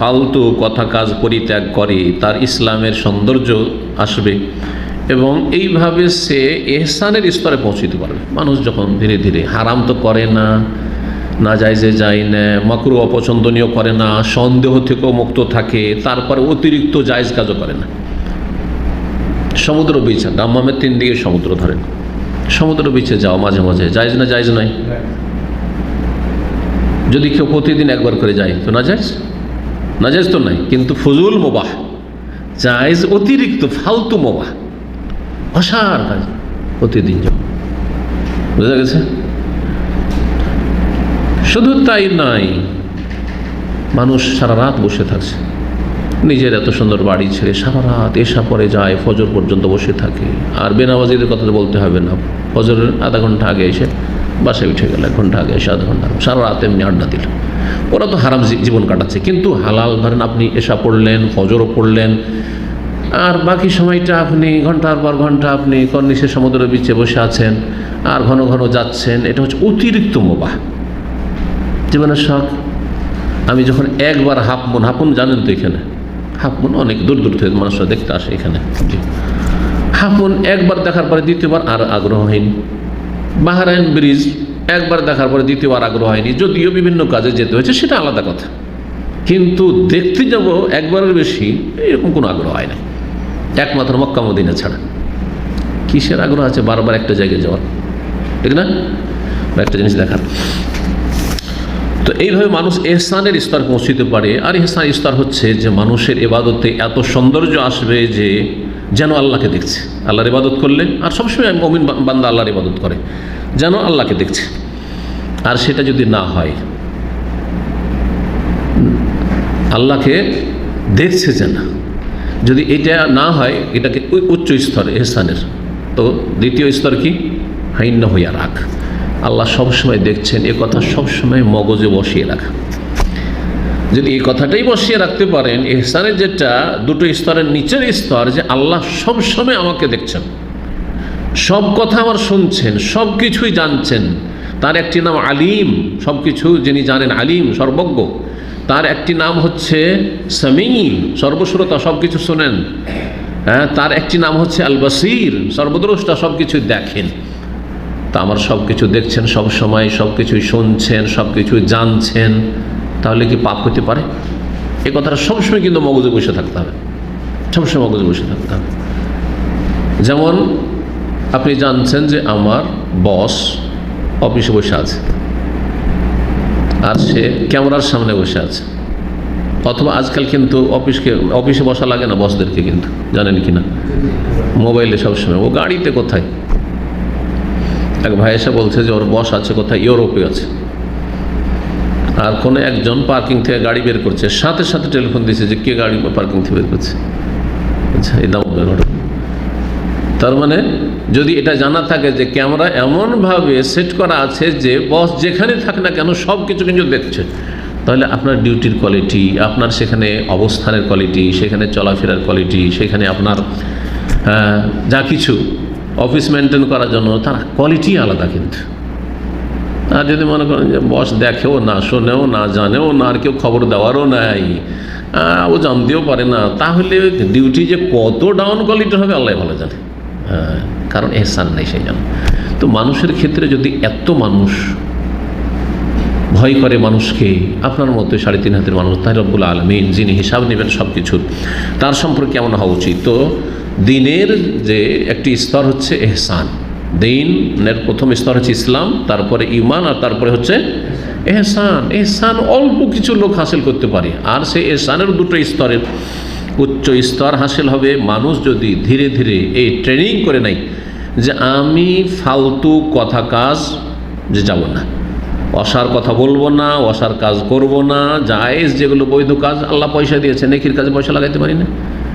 ফালতু কথা কাজ পরিত্যাগ করে তার ইসলামের সৌন্দর্য আসবে এবং এইভাবে সে এহসানের স্তরে পৌঁছতে পারবে। মানুষ যখন ধীরে ধীরে হারাম তো করে না না যায় যে যায় না মকরু অপছন্দনীয় করে না সন্দেহ থেকেও মুক্ত থাকে তারপরে অতিরিক্ত জায়জ কাজও করে না। সমুদ্র বিচ দাম্মামের তিন দিকে সমুদ্র ধরেন। সমুদ্র বিচে যাও মাঝে মাঝে জায়জ না জায়জ নয়। যদি কেউ প্রতিদিন একবার করে যায় তো না যাইজ না যাইজ তো নাই, কিন্তু ফজুল মোবাহ, জায়জ অতিরিক্ত, ফালতু মোবাহ, অসার কাজ প্রতিদিন বুঝা গেছে? শুধু তাই নাই, মানুষ সারা রাত বসে থাকছে। নিজের এত সুন্দর বাড়ি ছেড়ে সারা রাত এসা পরে যায়, ফজর পর্যন্ত বসে থাকে। আর বেনামাজিদের কথা বলতে হবে না। ফজরের আধা ঘণ্টা আগে এসে বাসায় উঠে গেল এক ঘণ্টা আগে আধা ঘণ্টা। সারা রাত এমনি আড্ডা দিল। ওরা তো হারাম জীবন কাটাচ্ছে। কিন্তু হালাল, ধরেন আপনি এসা পড়লেন, ফজরও পড়লেন, আর বাকি সময়টা আপনি ঘণ্টার পর ঘণ্টা আপনি কর্নিশের সমুদ্রের বিচে বসে আছেন, আর ঘন ঘন যাচ্ছেন, এটা হচ্ছে অতিরিক্ত মোবাহ। জীবনের শখ। আমি যখন একবার হাফ মন হাফ মন জানেন তো এখানে? হাফ মন অনেক দূর দূর থেকে মানুষরা দেখতে আসে এখানে। হাফ মন একবার দেখার পরে দ্বিতীয়বার আর আগ্রহ হয়নি বাহারাইন ব্রিজ একবার দেখার পরে দ্বিতীয়বার আগ্রহ হয়নি, যদিও বিভিন্ন কাজে যেতে হয়েছে, সেটা আলাদা কথা। কিন্তু দেখতে যাব একবারের বেশি, এরকম কোনো আগ্রহ হয় না একমাত্র মক্কা মদিনা ছাড়া। কিসের আগ্রহ আছে? বারবার একটা জায়গায় যাওয়ার। ঠিক না? একটা জিনিস দেখার। তো এইভাবে মানুষ এহসানের স্তর পৌঁছিতে পারে। আর এহসান স্তর হচ্ছে যে মানুষের এবাদতে এত সৌন্দর্য আসবে যে যেন আল্লাহকে দেখছে। আল্লাহর ইবাদত করলে, আর সবসময় মমিন বান্দা আল্লাহর ইবাদত করে, যেন আল্লাহকে দেখছে। আর সেটা যদি না হয়, আল্লাহকে দেখছে যেন। যদি এটা না হয়, এটাকে ওই উচ্চ স্তর, এহসানের। তো দ্বিতীয় স্তর কি? হাইন্য হইয়া রাখ আল্লাহ সবসময় দেখছেন, এ কথা সবসময় মগজে বসিয়ে রাখা। যদি এই কথাটাই বসিয়ে রাখতে পারেন, এহসানের যেটা দুটো স্তরের নিচের স্তর যে আল্লাহ সবসময় আমাকে দেখছেন। সব কথা আমার শুনছেন, সব কিছুই জানছেন। তার একটি নাম আলিম, সব কিছু যিনি জানেন আলিম, সর্বজ্ঞ। তার একটি নাম হচ্ছে সামি সর্বশ্রোতা সব কিছু শোনেন। হ্যাঁ তার একটি নাম হচ্ছে আল বাসির সর্বদ্রষ্টা সব কিছু দেখেন। তা আমার সব কিছু দেখছেন, সব সময় সব কিছুই শুনছেন, সব কিছু জানছেন। তাহলে কি পাপ হতে পারে? এ কথাটা সবসময় কিন্তু মগজে বসে থাকতে হবে। সবসময় মগজে বসে থাকতে হবে। যেমন আপনি জানছেন যে আমার বস অফিসে বসে আছে আর সে ক্যামেরার সামনে বসে আছে। অথবা আজকাল কিন্তু অফিসকে, অফিসে বসা লাগে না বসদেরকে কিন্তু, জানেন কি না? মোবাইলে সবসময়। ও গাড়িতে কোথায়? এক ভাই এসে বলছে যে ওর বস আছে কোথায়? ইউরোপে আছে। আর কোনো একজন পার্কিং থেকে গাড়ি বের করছে। সাথে সাথে টেলিফোন দিয়েছে যে কে গাড়ি পার্কিং থেকে বের করছে। আচ্ছা এই দাম ঘটনা। তার মানে যদি এটা জানা থাকে যে ক্যামেরা এমনভাবে সেট করা আছে যে বস যেখানে থাকে না কেন সব কিছু কিন্তু দেখছে। তাহলে আপনার ডিউটির কোয়ালিটি, আপনার সেখানে অবস্থানের কোয়ালিটি, সেখানে চলাফেরার কোয়ালিটি, সেখানে আপনার যা কিছু, অফিস মেনটেন করার জন্য, তার কোয়ালিটি আলাদা কিন্তু। আর যদি মনে করেন যে বস দেখেও না শোনেও না জানেও না আর কেউ খবর দেওয়ারও নাই ও জানতেও পারে না তাহলে ডিউটি যে কত ডাউন কোয়ালিটি হবে আল্লাহ ভালো জানে। হ্যাঁ, কারণ এহসান নেই সেই জন্য। তো মানুষের ক্ষেত্রে যদি এত মানুষ ভয় করে মানুষকে আপনার মধ্যে সাড়ে তিন হাতের মানুষ তাই রব্বুল আলমিন যিনি হিসাব নেবেন সব কিছুর তার সম্পর্কে কেমন হওয়া উচিত। তো দিনের যে একটি স্তর হচ্ছে এহসান। দিনের প্রথম স্তর হচ্ছে ইসলাম, তারপরে ইমান আর তারপরে হচ্ছে এহসান। এহসান অল্প কিছু লোক হাসিল করতে পারে, আর সেই এহসানের দুটো স্তরের উচ্চ স্তর হাসিল হবে। মানুষ যদি ধীরে ধীরে এই ট্রেনিং করে নেয় যে আমি ফালতু কথা কাজ যে যাব না, অসার কথা বলব না, অসার কাজ করব না, জায়েজ যেগুলো বৈধ কাজ আল্লাহ পয়সা দিয়েছে, নেকির কাজে পয়সা লাগাইতে পারি না।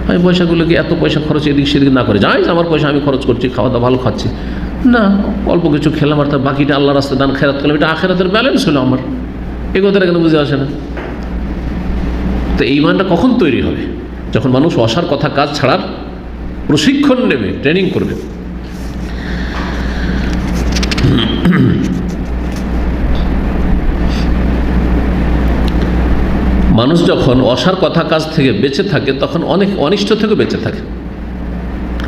আমি পয়সাগুলোকে এত পয়সা খরচ এদিক সেদিক না করে, জায়েজ আমার পয়সা আমি খরচ করছি, খাওয়া দাওয়া ভালো খাচ্ছি। না, অল্প কিছু খেলাম, আর বাকিটা আল্লাহ রাস্তায় দান খেরাত করলাম। এটা আখেরাতের ব্যালেন্স হলো আমার। এই কথাটা কেন বুঝে আসে না। তো এই মানটা কখন তৈরি হবে? যখন মানুষ অসার কথা কাজ ছাড়ার প্রশিক্ষণ নেবে ট্রেনিং করবে। মানুষ যখন অসার কথা কাজ থেকে বেঁচে থাকে, তখন অনেক অনিষ্ট থেকে বেঁচে থাকে।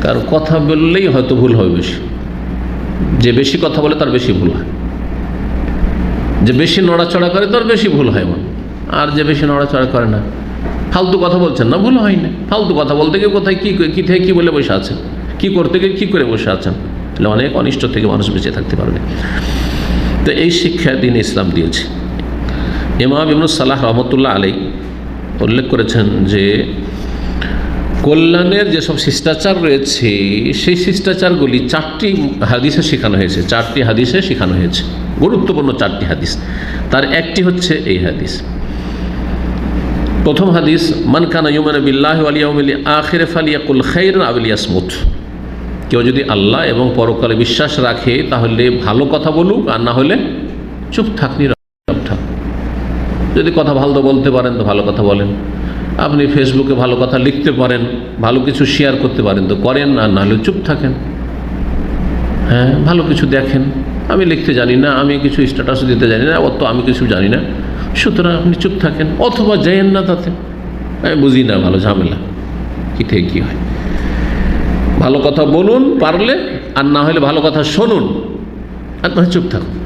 কারণ কথা বললেই হয়তো ভুল হবে বেশি। যে বেশি কথা বলে তার বেশি ভুল হয়। যে বেশি নড়াচড়া করে তার বেশি ভুল হয় মন আর যে বেশি নড়াচড়া করে না, ফালতু কথা বলছেন না, ভুল হয় না। ফালতু কথা বলতে গিয়ে কোথায় কী কী থেকে কী বলে বসে আছেন? কী করতে গিয়ে কী করে বসে আছেন? তাহলে অনেক অনিষ্ট থেকে মানুষ বেঁচে থাকতে পারবে। তো এই শিক্ষা দিন ইসলাম দিয়েছে। ইমাম ইবনুল সালাহ রহমতুল্লাহ আলী উল্লেখ করেছেন যে কল্যাণের যেসব শিষ্টাচার রয়েছে, সেই শিষ্টাচারগুলি চারটি হাদিসে শেখানো হয়েছে, চারটি হাদিসে শেখানো হয়েছে, গুরুত্বপূর্ণ চারটি হাদিস। তার একটি হচ্ছে এই হাদিস। প্রথম হাদিস মানকানা ইউমান বিল্লাহ আলিয়াউমিল আখিরে ফালিয়াকুল খৈর আবিলিয়াসমুথ কেউ যদি আল্লাহ এবং পরকালে বিশ্বাস রাখে, তাহলে ভালো কথা বলুক, আর না হলে চুপ থাক থাক। যদি কথা ভালো বলতে পারেন, তো ভালো কথা বলেন। আপনি ফেসবুকে ভালো কথা লিখতে পারেন, ভালো কিছু শেয়ার করতে পারেন, তো করেন আর নাহলে চুপ থাকেন। হ্যাঁ ভালো কিছু দেখেন। আমি লিখতে জানি না, আমি কিছু স্ট্যাটাস দিতে জানি না, অত আমি কিছু জানি না। সুতরাং আপনি চুপ থাকেন, অথবা যাইয়েন না তাতে। আমি বুঝি না, ভালো ঝামেলা। কী থেকে কী হয়। ভালো কথা বলুন, পারলে, আর না হলে ভালো কথা শুনুন। আর হয় চুপ থাকুন।